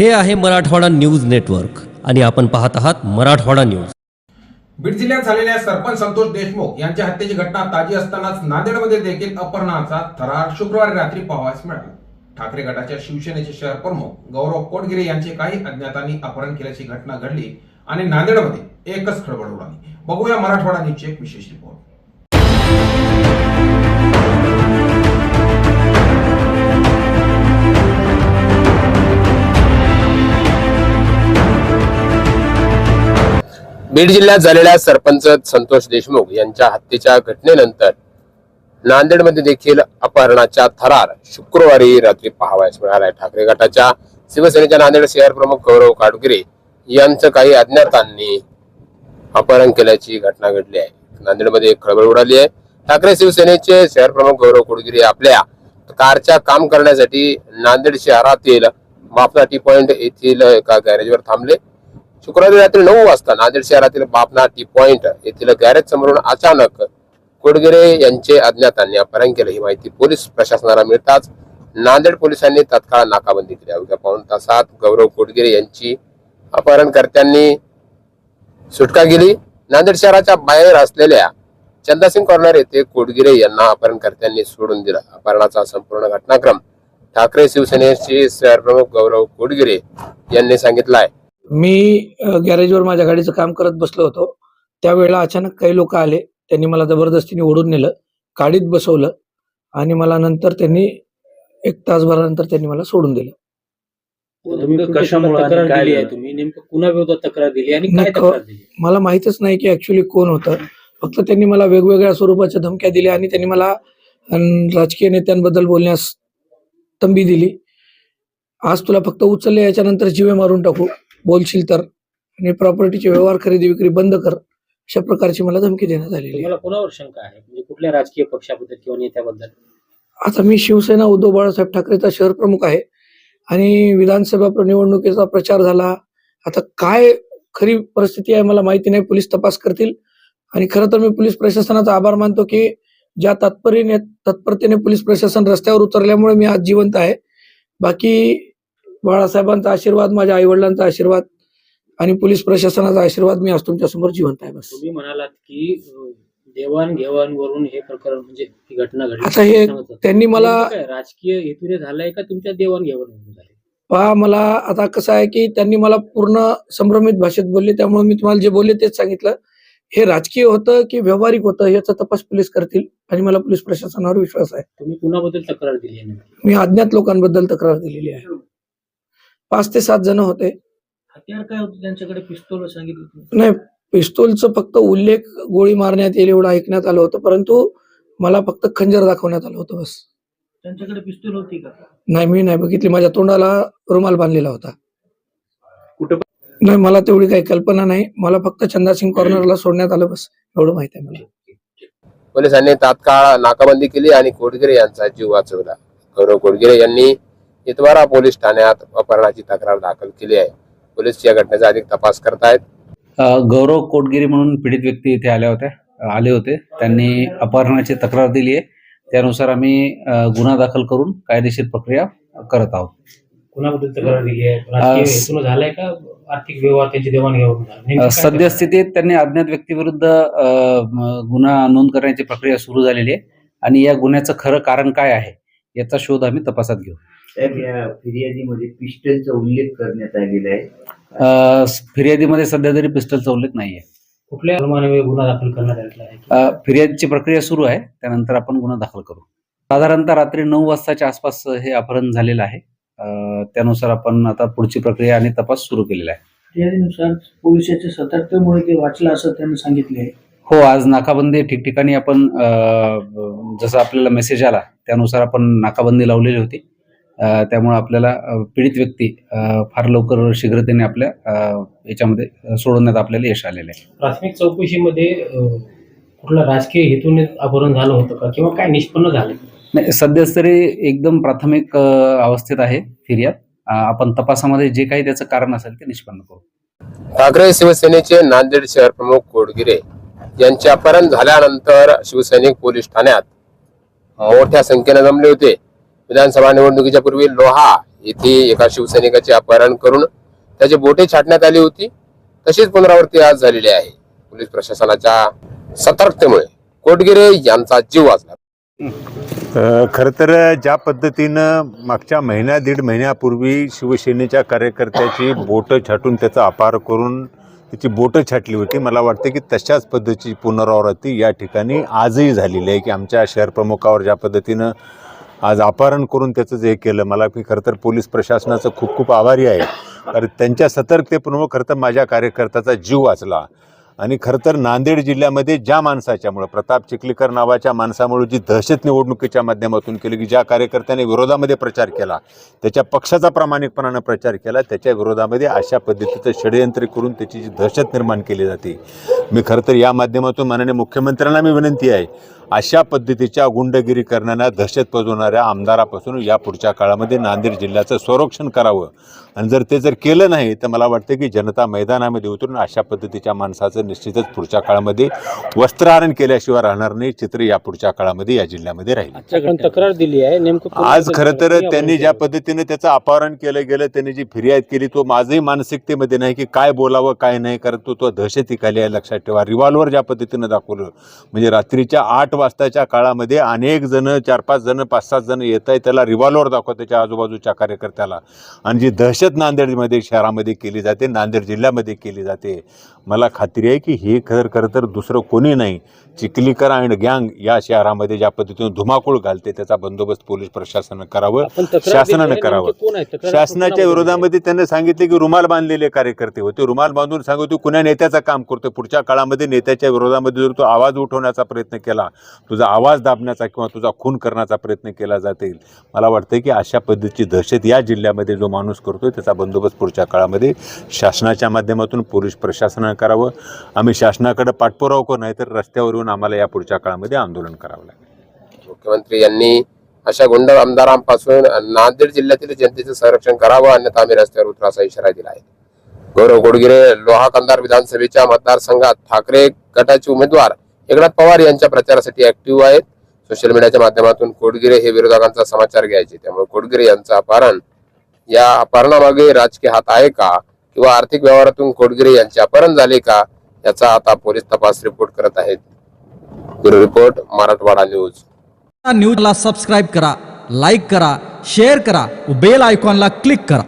हे आहे Marathwada news network आणि आपण पाहत आहात मराठवाडा न्यूज. बीड जिल्ह्यात झालेल्या सरपंच संतोष देशमुख यांच्या हत्येची घटना ताजी असतानाच नांदेडमध्ये देखील अपहरणाचा थरार शुक्रवारी रात्री पाहावयास मिळाला. ठाकरे गटाच्या शिवसेनेचे शहर प्रमुख गौरव कोटगिरे यांचे काही अज्ञातांनी अपहरण केल्याची घटना घडली आणि नांदेडमध्ये एकच खळबळ उडाली. बघूया मराठवाडा न्यूजचे एक विशेष रिपोर्ट. बीड जिल्ह्यात झालेल्या सरपंच संतोष देशमुख यांच्या हत्येच्या घटनेनंतर नांदेडमध्ये देखील अपहरणाच्या थरार शुक्रवारी रात्री पाहावयास मिळाला ठाकरे गटाच्या शिवसेनेच्या नांदेड शहर प्रमुख गौरव काटगिरे यांचं काही अज्ञातांनी अपहरण केल्याची घटना घडली आहे. नांदेडमध्ये खळबळ उडाली आहे. ठाकरे शिवसेनेचे शहर प्रमुख गौरव कोडगिरे आपल्या कारच्या काम करण्यासाठी नांदेड शहरातील बापनाटी पॉइंट येथील एका गॅरेजवर थांबले. शुक्रवारी रात्री नऊ वाजता नांदेड शहरातील बापना टी पॉइंट येथील गॅरेज समोरून अचानक कोडगिरे यांचे अज्ञातांनी अपहरण केले. ही माहिती पोलीस प्रशासनाला मिळताच नांदेड पोलिसांनी तत्काळ नाकाबंदी केली. अवघ्या पाऊन तासात गौरव कोडगिरे यांची अपहरणकर्त्यांनी सुटका केली. नांदेड शहराच्या बाहेर असलेल्या चंदासिंग कॉर्नर येथे कोडगिरे यांना अपहरणकर्त्यांनी सोडून दिलं. अपहरणाचा संपूर्ण घटनाक्रम ठाकरे शिवसेनेचे शहर प्रमुख गौरव कोडगिरे यांनी सांगितला आहे. मी गॅरेजवर माझ्या गाडीचं काम करत बसलो होतो. त्यावेळेला अचानक काही लोक आले. त्यांनी मला जबरदस्तीने ओढून नेलं गाडीत बसवलं आणि मला नंतर त्यांनी एक तासभरानंतर त्यांनी मला सोडून दिलं. तुम्ही नेमकं कशामुळे तक्रार आणि काय दिली आहे झालं? तुम्ही? नेमकं कुणाविरोधात तक्रार दिली आणि काय नेमकं- तक्रार दिली? मला माहितच नाही की ऍक्च्युली कोण होतं. फक्त त्यांनी मला वेगवेगळ्या स्वरूपाच्या धमक्या दिल्या आणि त्यांनी मला राजकीय नेत्यांबद्दल बोलण्यास तंबी दिली. आज तुला फक्त उचलले याच्यानंतर जीवे मारून टाकू. बोलशील तर आणि प्रॉपर्टीचे व्यवहार खरेदी विक्री बंद कर अशा प्रकारची मला धमकी देण्यात आलेली आहे. तुम्हाला कोणावर शंका आहे? म्हणजे कुठल्या राजकीय पक्षाबद्दल किंवा नेत्याबद्दल? आता मी शिवसेना उद्धव बाळासाहेब ठाकरेचा शहर प्रमुख आहे आणि विधानसभा प्र- निवडणुकीचा प्रचार झाला. आता काय खरी परिस्थिती आहे मला माहिती नाही. पोलीस तपास करतील. आणि खरं तर मी पोलीस प्रशासनाचा आभार मानतो की ज्या तत्परीने तत्परतेने पोलीस प्रशासन रस्त्यावर उतरल्यामुळे मी आज जिवंत आहे. बाकी बाळासाहेबांचा आशीर्वाद माझ्या आई वडिलांचा आशीर्वाद आणि पोलीस प्रशासनाचा आशीर्वाद मी आज तुमच्यासमोर जिवंत आहे बस. तुम्ही म्हणालात की अं, देवाण वरून हे प्रकरण म्हणजे ही घटना घडली. आता हे. त्यांनी मला राजकीय हेतूने झालंय का तुमच्या देवाण घेवाण झाले पहा मला आता कसं आहे की त्यांनी मला पूर्ण संभ्रमित भाषेत बोलले त्यामुळे मी तुम्हाला जे बोलले तेच सांगितलं. हे राजकीय होतं की व्यावहारिक होतं याचा तपास पोलीस करतील आणि मला पोलीस प्रशासनावर विश्वास आहे. तुम्ही कुणाबद्दल तक्रार दिली आहे? मी अज्ञात लोकांबद्दल तक्रार दिलेली आहे. पाच ते सात जण होते. हत्यार काय होतं? त्यांच्याकडे पिस्तूल सांगितलं तुम्ही? नाही पिस्तूलचं फक्त उल्लेख गोळी मारण्यात येईल एवढं ऐकण्यात आलं होतं परंतु मला फक्त खंजर दाखवण्यात आलं होतं बस. त्यांच्याकडे पिस्तूल होती का? नाही मी नाही बघितली. माझ्या तोंडाला रुमाल बांधलेला होता. कुठं नाही मला तेवढी काही कल्पना नाही. मला फक्त चंदासिंग कॉर्नरला सोडण्यात आलं बस. एवढं माहिती आहे मला. पोलिसांनी तात्काळ नाकाबंदी केली आणि कोडगिरे यांचा जीव वाचवला. गौरव कोडगिरे यांनी इतवारा पोलीस ठाण्यात अपहरणाची तक्रार दाखल केली आहे. पोलीस या घटनेचा अधिक तपास करतायत. अ, गौरव कोटगिरी म्हणून पीडित व्यक्ती इथे आल्या होत्या आले होते. त्यांनी अपहरणाची तक्रार दिली आहे. त्यानुसार आम्ही गुन्हा दाखल करून कायदेशीर प्रक्रिया करत आहोत. कुणाबद्दल तक्रार दिली आहे? झालाय का आर्थिक व्यवहार? त्यांची देवाणघेवाण? सद्यस्थितीत त्यांनी अज्ञात व्यक्तीविरुद्ध गुन्हा नोंद करण्याची प्रक्रिया सुरू झालेली आहे. आणि या गुन्ह्याचं खरं कारण काय आहे याचा शोध आम्ही तपासात घेऊ. साहेब या फिर्यादीमध्ये पिस्टलचा उल्लेख करण्यात आलेला आहे. फिर्यादीमध्ये सध्या तरी पिस्टलचा उल्लेख नाही आहे कुठल्या अनुमानाने गुन्हा दाखल करण्यात आलेला आहे? फिर्यादीची प्रक्रिया सुरू आहे. त्यानंतर आपण गुन्हा दाखल करू. साधारणतः रात्री नऊ वाजताच्या आसपास हे अपहरण झालेलं आहे. त्यानुसार आपण आता पुढची प्रक्रिया आणि तपास सुरू केलेला आहे. फिर्यादीनुसार पोलिसाच्या सतर्कतेमुळे ते वाचलं असं त्यांनी सांगितले. हो आज नाकाबंदी ठिकठिकाणी आपण जसं आपल्याला मेसेज आला त्यानुसार आपण नाकाबंदी लावलेली होती. त्यामुळे आपल्याला पीडित व्यक्ती फार लवकर शीघ्रतेने आपल्या याच्यामध्ये सोडवण्यात आपल्याला यश आलेलं आहे. प्राथमिक चौकशीमध्ये कुठलं राजकीय हेतूने अपहरण झालं होतं का? किंवा काय निष्पन्न झालं? नाही सध्याच तरी एकदम प्राथमिक अवस्थेत आहे फिर्याद. आपण तपासामध्ये जे काही त्याचं कारण असेल ते निष्पन्न करू. ठाकरे शिवसेनेचे नांदेड शहर प्रमुख कोडगिरे यांचे अपहरण झाल्यानंतर शिवसैनिक पोलीस ठाण्यात मोठ्या संख्येने जमले होते. विधानसभा निवडणुकीच्या पूर्वी लोहा येथे एका शिवसैनिकाचे अपहरण करून त्याची बोटे छाटण्यात आली होती. तशीच पुनरावृत्ती आज झालेली आहे. पोलीस प्रशासनाच्या सतर्कतेमुळे कोटगिरे यांचा जीव वाचला. खर खरं तर ज्या पद्धतीनं मागच्या महिन्या दीड महिन्यापूर्वी शिवसेनेच्या कार्यकर्त्याची बोटं छाटून त्याचा अपार करून त्याची बोटं छाटली होती मला वाटते की तशाच पद्धतीची पुनरावृत्ती या ठिकाणी आजही झालेली आहे की आमच्या शहर प्रमुखावर ज्या पद्धतीनं आज अपहरण करून त्याचं जे केलं मला मी खरं तर पोलीस प्रशासनाचं खूप खूप आभारी आहे. कारण त्यांच्या सतर्कतेपूर्वक खरं तर माझ्या कार्यकर्त्याचा जीव वाचला. आणि खरं तर नांदेड जिल्ह्यामध्ये ज्या माणसाच्यामुळं प्रताप चिखलीकर नावाच्या माणसामुळे जी दहशत निवडणुकीच्या माध्यमातून केली की ज्या कार्यकर्त्याने विरोधामध्ये प्रचार केला त्याच्या पक्षाचा प्रामाणिकपणानं प्रचार केला त्याच्या विरोधामध्ये अशा पद्धतीचं षडयंत्र करून त्याची जी दहशत निर्माण केली जाते. मी खरं तर या माध्यमातून माननीय मुख्यमंत्र्यांना मी विनंती आहे अशा पद्धतीच्या गुंडगिरी करणाऱ्या दहशत पजवणाऱ्या आमदारापासून या पुढच्या काळामध्ये नांदेड जिल्ह्याचं संरक्षण करावं. आणि जर ते जर केलं नाही तर मला वाटतं की जनता मैदानामध्ये उतरून अशा पद्धतीच्या माणसाचं निश्चितच पुढच्या काळामध्ये वस्त्रहरण केल्याशिवाय राहणार नाही चित्र या पुढच्या काळामध्ये या जिल्ह्यामध्ये राहील. तक्रार दिली आहे नेमकं आज खरं तर त्यांनी ज्या पद्धतीने त्याचं अपहरण केलं गेलं त्यांनी जी फिर्याद केली तो माझंही मानसिकतेमध्ये नाही की काय बोलावं काय नाही कारण तो तो दहशतीखाली आहे लक्षात ठेवा रिव्हॉल्वर ज्या पद्धतीनं दाखवलं म्हणजे रात्रीच्या आठ वाजताच्या काळामध्ये अनेक जण चार पाच जण पाच सात जण येत आहे त्याला रिव्हॉल्वर दाखवत त्याच्या आजूबाजूच्या कार्यकर्त्याला. आणि जी दहशत नांदेडमध्ये शहरामध्ये केली जाते नांदेड जिल्ह्यामध्ये केली जाते मला खात्री आहे की हे खरं खरं तर दुसरं कोणी नाही. चिखलीकर अँड गँग या शहरामध्ये ज्या पद्धतीने धुमाकूळ घालते त्याचा बंदोबस्त पोलीस प्रशासनानं करावं शासनानं करावं. शासनाच्या विरोधामध्ये त्यांनी सांगितले की रुमाल बांधलेले कार्यकर्ते होते. रुमाल बांधून सांगतो कुण्या नेत्याचं काम करतोय पुढच्या काळामध्ये नेत्याच्या विरोधामध्ये जर तो आवाज उठवण्याचा प्रयत्न केला तुझा आवाज दाबण्याचा किंवा तुझा खून करण्याचा प्रयत्न केला जातील. मला वाटतं की अशा पद्धतीची दहशत या जिल्ह्यामध्ये जो माणूस करतो त्याचा बंदोबस्त पुढच्या काळामध्ये शासनाच्या माध्यमातून पोलीस प्रशासनानं करावं. आम्ही शासनाकडे पाठपुरावा करू नाही तर रस्त्यावर येऊन आम्हाला या पुढच्या काळामध्ये आंदोलन करावं लागेल. मुख्यमंत्री यांनी अशा गुंड आमदारांपासून नांदेड जिल्ह्यातील जनतेचं संरक्षण करावं अन्यथा आम्ही रस्त्यावर उतरा असा इशारा दिला आहे. गौरव गोडगिरे लोहा कंधार विधानसभेच्या मतदारसंघात ठाकरे गटाचे उमेदवार एकनाथ पवार यांच्या प्रचारासाठी ऍक्टिव्ह आहेत. सोशल मीडियाच्या माध्यमातून कोडगिरे हे विरोधकांचा समाचार घ्यायचे. त्यामुळे कोडगिरे यांचं अपहरण या अपहरणामागे राजकीय हात आहे का? किंवा आर्थिक व्यवहारातून कोडगिरे यांचे अपहरण झाले का? याचा आता पोलीस तपास रिपोर्ट करत आहेत. Bureau report Marathwada news. न्यूजला सबस्क्राईब करा लाईक करा शेअर करा बेल आयकॉनला क्लिक करा.